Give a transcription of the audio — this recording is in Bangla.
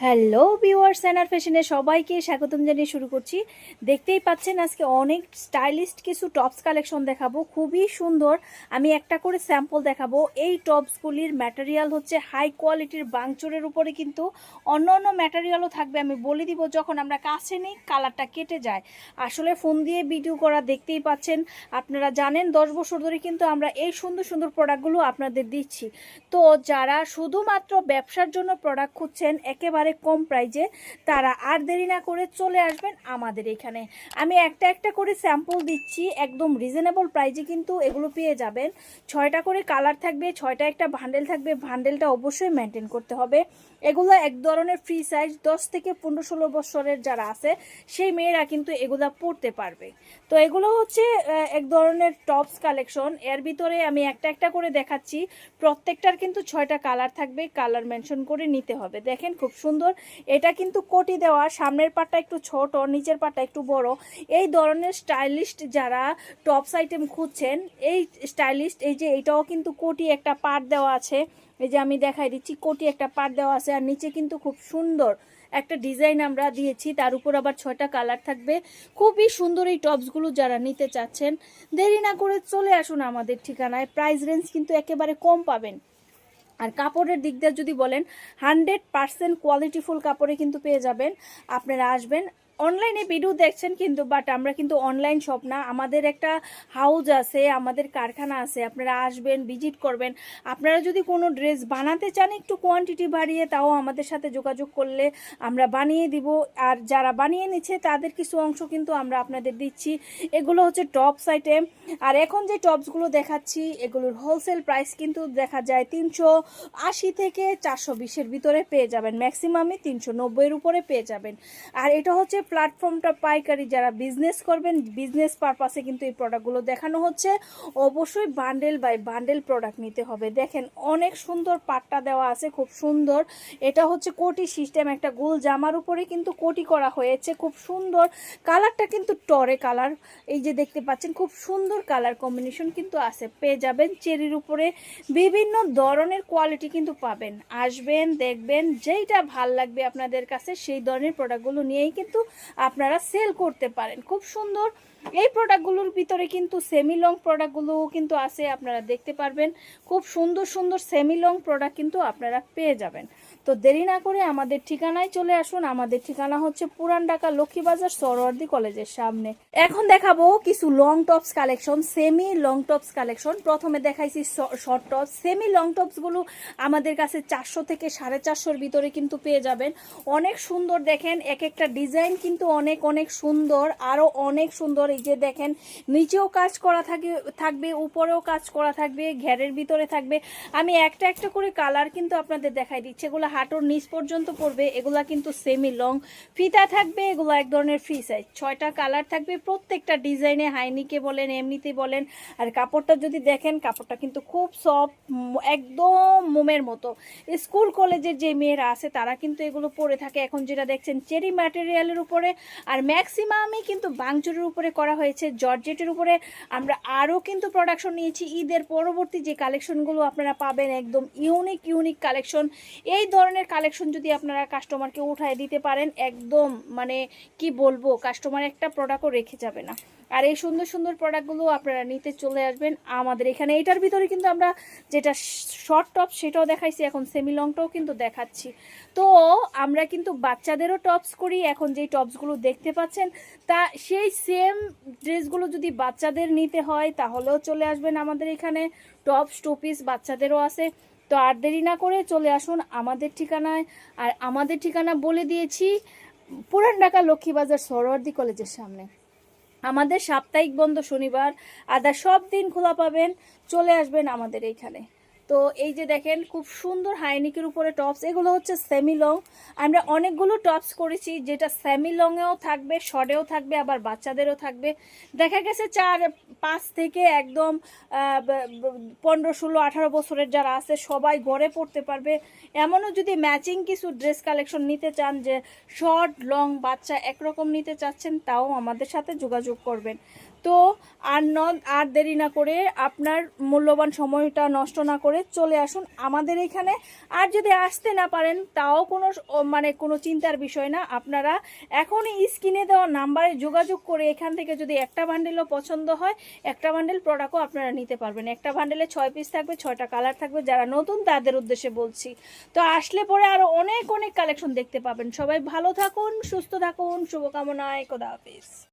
হ্যালো ভিউয়ার্স স্যানার ফ্যাশনে সবাইকে স্বাগতম জানিয়ে শুরু করছি। দেখতেই পাচ্ছেন, আজকে অনেক স্টাইলিস্ট কিছু টপস কালেকশন দেখাবো। খুবই সুন্দর। আমি একটা করে স্যাম্পল দেখাবো। এই টপসগুলির ম্যাটেরিয়াল হচ্ছে হাই কোয়ালিটির বাংচুরের উপরে কিন্তু অন্য অন্য ম্যাটেরিয়ালও থাকবে। আমি বলে দিব, যখন আমরা কাছে নিই কালারটা কেটে যায়। আসলে ফোন দিয়ে ভিডিও করা দেখতেই পাচ্ছেন, আপনারা জানেন, দশ বছর ধরে কিন্তু আমরা এই সুন্দর সুন্দর প্রোডাক্টগুলো আপনাদের দিচ্ছি। তো যারা শুধুমাত্র ব্যবসার জন্য প্রোডাক্ট খুঁজছেন, একেবারে কম প্রাইজে তারা আর দেরি না করে চলে আসবেন আমাদের এখানে। আমি একটা একটা করে স্যাম্পল দিচ্ছি, একদম রিজনেবল প্রাইজে কিন্তু এগুলো পেয়ে যাবেন। ছয়টা করে কালার থাকবে, ছয়টা একটা ভান্ডেল থাকবে ভান্ডেলটা অবশ্যই মেনটেন করতে হবে। এগুলো এক ধরনের ফ্রি সাইজ দশ থেকে পনেরো ষোলো বছরের যারা আছে, সেই মেয়েরা কিন্তু এগুলা পড়তে পারবে। তো এগুলো হচ্ছে এক ধরনের টপস কালেকশন এর ভিতরে আমি একটা একটা করে দেখাচ্ছি। প্রত্যেকটার কিন্তু ছয়টা কালার থাকবে কালার মেনশন করে নিতে হবে। দেখেন খুব সুন্দর এটা কিন্তু কোটি দেওয়া, সামনের পাটটা একটু ছোট, নিচের পাটটা একটু বড়। এই ধরনের স্টাইলিস্ট যারা টপস আইটেম খুঁজছেন, এই স্টাইলিস্ট, এই যে এটাও কিন্তু কোটি একটা পাট দেওয়া আছে। এই যে আমি দেখাই দিচ্ছি, কোটি একটা পাট দেওয়া আছে আর নিচে কিন্তু খুব সুন্দর একটা ডিজাইন আমরা দিয়েছি। তার উপর আবার ছয়টা কালার থাকবে। খুবই সুন্দর এই টপসগুলো যারা নিতে চাচ্ছেন, দেরি না করে চলে আসুন আমাদের ঠিকানায়। প্রাইস রেঞ্জ কিন্তু একেবারে কম পাবেন। আর কাপড়ের দিক দিয়ে যদি বলেন হান্ড্রেড পার্সেন্ট কোয়ালিটিফুল কাপড়ে কিন্তু পেয়ে যাবেন। আপনারা আসবেন অনলাইনে ভিডিও দেখছেন কিন্তু বাট আমরা কিন্তু অনলাইন শপ না। আমাদের একটা হাউজ আছে, আমাদের কারখানা আছে। আপনারা আসবেন ভিজিট করবেন। আপনারা যদি কোনো ড্রেস বানাতে চান, একটু কোয়ান্টিটি বাড়িয়ে তাও আমাদের সাথে যোগাযোগ করলে আমরা বানিয়ে দিব। আর যারা বানিয়ে নিচ্ছে, তাদের কিছু অংশ কিন্তু আমরা আপনাদের দিচ্ছি। এগুলো হচ্ছে টপস আইটেম আর এখন যে টপসগুলো দেখাচ্ছি, এগুলোর হোলসেল প্রাইস কিন্তু দেখা যায় তিনশো আশি থেকে চারশো বিশের ভিতরে পেয়ে যাবেন। ম্যাক্সিমামে তিনশো নব্বইয়ের উপরে পেয়ে যাবেন। আর এটা হচ্ছে প্ল্যাটফর্মটা পাইকারি যারা বিজনেস করবেন বিজনেস পারপাসে কিন্তু এই প্রোডাক্টগুলো দেখানো হচ্ছে। অবশ্যই বান্ডেল বাই বান্ডেল প্রোডাক্ট নিতে হবে। দেখেন, অনেক সুন্দর পাট্টা দেওয়া আছে, খুব সুন্দর। এটা হচ্ছে কোটি সিস্টেম একটা গোল জামার উপরে কিন্তু কোটি করা হয়েছে, খুব সুন্দর। কালারটা কিন্তু টরে কালার। এই যে দেখতে পাচ্ছেন, খুব সুন্দর কালার কম্বিনেশন কিন্তু আছে। পেয়ে যাবেন চেরির উপরে। বিভিন্ন ধরনের কোয়ালিটি কিন্তু পাবেন। আসবেন, দেখবেন, যেইটা ভালো লাগবে আপনাদের কাছে, সেই ধরনের প্রোডাক্টগুলো নিয়েই কিন্তু আপনারা সেল করতে পারেন। খুব সুন্দর। এই প্রোডাক্টগুলোর ভিতরে কিন্তু সেমি লং প্রোডাক্টগুলোও কিন্তু আছে, আপনারা দেখতে পারবেন। খুব সুন্দর সুন্দর সেমি লং প্রোডাক্ট কিন্তু আপনারা পেয়ে যাবেন। তো দেরি না করে আমাদের ঠিকানায় চলে আসুন। আমাদের ঠিকানা হচ্ছে পুরান ঢাকা লক্ষ্মীবাজার সরওয়ার্দি কলেজের সামনে। এখন দেখাবো কিছু long tops collection semi long tops collection প্রথমে দেখাইছি শর্ট টপস সেমি লং টপসগুলো আমাদের কাছে চারশো থেকে সাড়ে চারশোর ভিতরে কিন্তু পেয়ে যাবেন। অনেক সুন্দর দেখেন, এক একটা ডিজাইন কিন্তু অনেক অনেক সুন্দর। আরও অনেক সুন্দর এই যে দেখেন, নিচেও কাজ করা থাকে, থাকবে, উপরেও কাজ করা থাকবে, ঘেরের ভিতরে থাকবে। আমি একটা একটা করে কালার কিন্তু আপনাদের দেখাই দিচ্ছি। এগুলো হাঁটুর নিচ পর্যন্ত পড়বে, এগুলা কিন্তু সেমি লং ফিতা থাকবে, এগুলো এক ধরনের ফ্রি সাইজ ছয়টা কালার থাকবে, প্রত্যেকটা ডিজাইনে হাইনিকে বলেন, এমনিতে বলেন। আর কাপড়টা যদি দেখেন, কাপড়টা কিন্তু খুব সফট একদম মোমের মতো। স্কুল, কলেজের যে মেয়েরা আছে, তারা কিন্তু এগুলো পরে থাকে। এখন যেটা দেখছেন, চেরি ম্যাটেরিয়ালের উপরে। আর ম্যাক্সিমামই কিন্তু বাংচুরের উপরে করা হয়েছে। জর্জেটের উপরে আমরা আরও কিন্তু প্রোডাকশন নিয়েছি। ঈদের পরবর্তী যে কালেকশনগুলো আপনারা পাবেন, একদম ইউনিক ইউনিক কালেকশন এই ধরনের কালেকশন যদি আপনারা কাস্টমারকে উঠায় দিতে পারেন, একদম মানে কি বলব কাস্টমার একটা প্রোডাক্টও রেখে যাবে না। আর এই সুন্দর সুন্দর প্রোডাক্টগুলো আপনারা নিতে চলে আসবেন আমাদের এখানে। এটার ভিতরে কিন্তু আমরা যেটা শর্ট টপ সেটাও দেখাইছি, এখন সেমি লংটাও কিন্তু দেখাচ্ছি। তো আমরা কিন্তু বাচ্চাদেরও টপস করি, এখন যেই টপসগুলো দেখতে পাচ্ছেন, তা সেই সেম ড্রেসগুলো যদি বাচ্চাদের নিতে হয়, তাহলেও চলে আসবেন আমাদের এখানে। টপস টু পিস বাচ্চাদেরও আছে। তো আর দেরি না করে চলে আসুন আমাদের ঠিকানায়। আর আমাদের ঠিকানা বলে দিয়েছি, পুরান ঢাকা লক্ষ্মীবাজার সরোয়ার্দি কলেজের সামনে। আমাদের সাপ্তাহিক বন্ধ শনিবার, আদার সব দিন খোলা পাবেন, চলে আসবেন আমাদের এইখানে। তো এই যে দেখেন, খুব সুন্দর হাইনিকের উপরে টপস এগুলো হচ্ছে সেমি লং আমরা অনেকগুলো টপস করেছি, যেটা সেমি লংয়েও থাকবে শর্টেও থাকবে, আবার বাচ্চাদেরও থাকবে। দেখা গেছে চার, পাঁচ থেকে একদম পনেরো, ষোলো, আঠারো বছরের যারা আছে, সবাই ঘরে পড়তে পারবে। এমনও যদি ম্যাচিং কিছু ড্রেস কালেকশন নিতে চান যে শর্ট লং বাচ্চা একরকম নিতে চাচ্ছেন, তাও আমাদের সাথে যোগাযোগ করবেন। তো আর ন আর দেরি না করে আপনার মূল্যবান সময়টা নষ্ট না করে চলে আসুন আমাদের এখানে। আর যদি আসতে না পারেন, তাও কোনো মানে কোনো চিন্তার বিষয় না। আপনারা এখনই স্ক্রিনে দেওয়া নাম্বারে যোগাযোগ করে এখান থেকে যদি একটা বান্ডেলও পছন্দ হয়, একটা বান্ডেল প্রোডাক্টও আপনারা নিতে পারবেন। একটা বান্ডেলে ছয় পিস থাকবে, ছয়টা কালার থাকবে, যারা নতুন তাদের উদ্দেশ্যে বলছি। তো আসলে পরে আরও অনেক অনেক কালেকশন দেখতে পাবেন। সবাই ভালো থাকুন, সুস্থ থাকুন, শুভকামনায়। খোদা হাফিজ।